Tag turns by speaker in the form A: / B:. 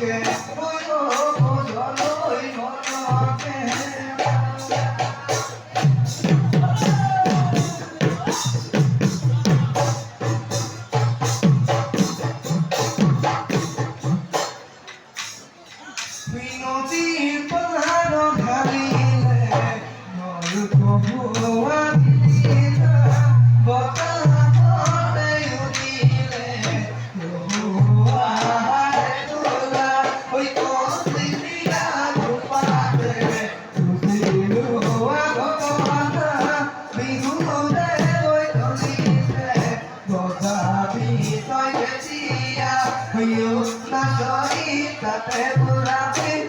A: We know the হইও না করি তাতে পুরাবে